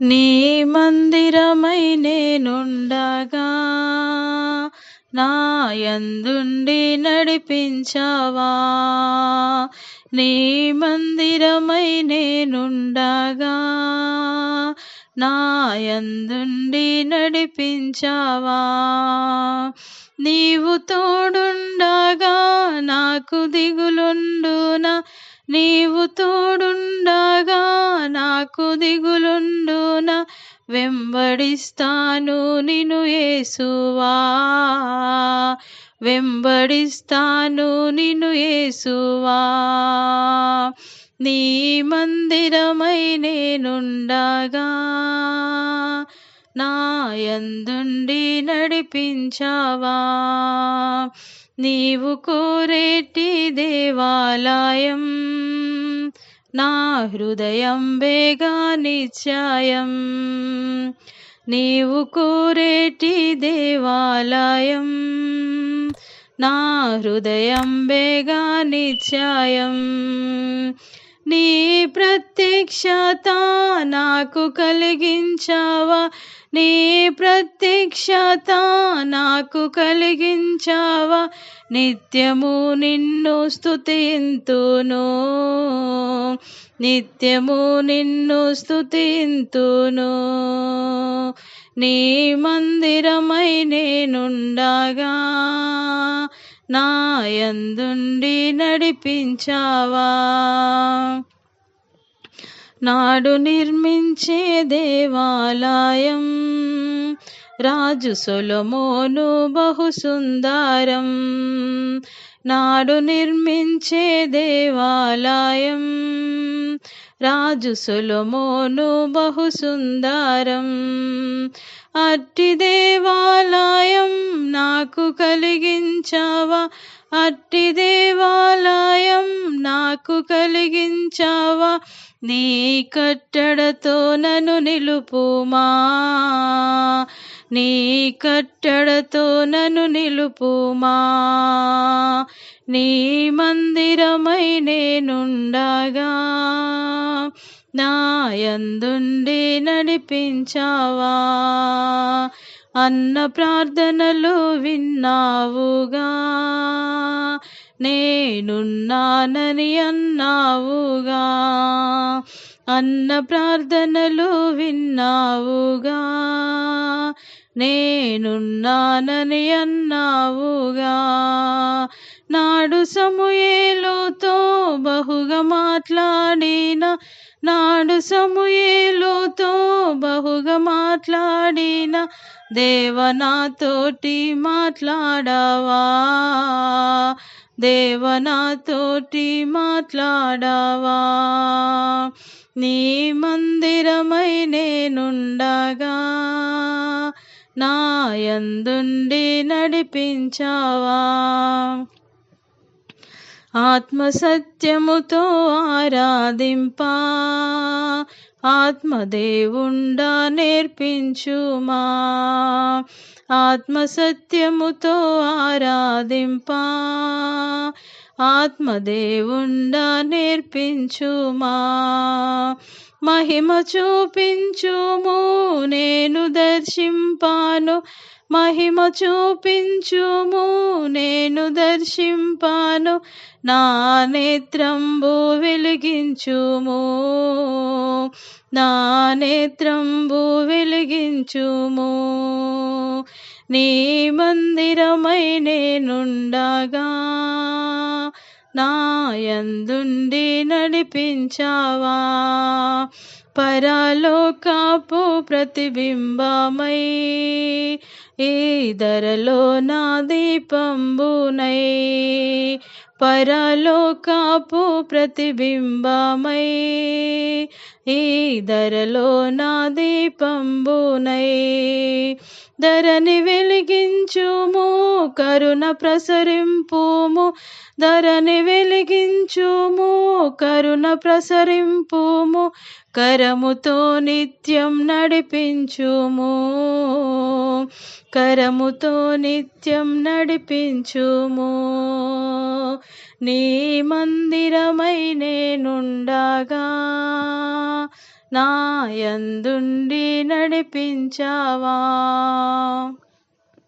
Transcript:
నీ మందిరమై నేనుండగా నాయందుండి నడిపించావా? నీ మందిరమై నేనుండగా నాయందుండి నడిపించావా? నీవు తోడుండగా నాకు దిగులుండున? నీవు తోడుండగా నాకు దిగులుండున వెంబడిస్తాను నిను యేసువా. వెంబడిస్తాను నిను యేసువా. నీ మందిరమై నేనుండగా నాయందుండి నడిపించావా. నీవు కోరేటి దేవాలయం నా హృదయం బేగా నిత్యాయం నీవు కోరేటి దేవాలయం. నా హృదయం బేగా నిత్యాయం నీ ప్రత్యక్షత నాకు కలిగించావా? నీ ప్రత్యక్షత నాకు కలిగించావా? నిత్యము నిన్ను స్థుతింతును నిత్యము నిన్ను స్థుతింతును నీ మందిరమై నేనుండగా నాయందుండి నడిపించావా? నాడు నిర్మించే దేవాలయం రాజు సొలమోను బహుసుందారం. నాడు నిర్మించే దేవాలయం రాజు సొలమోను బహుసుందారం. అట్టి దేవా కలిగించావా? అట్టి దేవాలయం నాకు కలిగించావా? నీ కట్టడతో నన్ను నిలుపుమా? నీ కట్టడతో నన్ను నిలుపుమా? నీ మందిరమై నేనుండగా నాయందుండి నడిపించావా? అన్న ప్రార్థనలు విన్నావుగా. నేనున్నానని అన్నావుగా. అన్న ప్రార్థనలు విన్నావుగా. నేనున్నానని అన్నావుగా. నాడు సమూయేలుతో బహుగా మాట్లాడిన నాడు సమూయేలుతో బహుగా మాట్లాడిన దేవనాతోటి మాట్లాడవా? దేవనాతోటి మాట్లాడవా? నీ మందిరమై నేనుండగా నాయందుండి నడిపించావా? ఆత్మసత్యముతో ఆరాధింపా. ఆత్మదేవుండా నేర్పించుమా. ఆత్మసత్యముతో ఆరాధింపా. ఆత్మదేవుండా నేర్పించుమా. మహిమ చూపించుము నేను దర్శింపాను. మహిమ చూపించుము నేను దర్శింపాను. నా నేత్రంబు వెలిగించుము. నా నేత్రంబు వెలిగించుము. నీ మందిరమై నేనుండగా నాయందుండి నడిపించావా? పరాలోకాపు ప్రతిబింబమై ఈ ధరలో నా దీపంబునై పరలోకాపు ప్రతిబింబమై ఈ ధరలో నా దీపంబునై ధరని వెలిగించుము కరుణ ప్రసరింపుము. ధరని వెలిగించుము కరుణ ప్రసరింపుము. కరముతో నిత్యం నడిపించుము. కరముతో నిత్యం నడిపించుము. నీ మందిరమై నేనుండగా నా ఎందుండి నడిపించావా?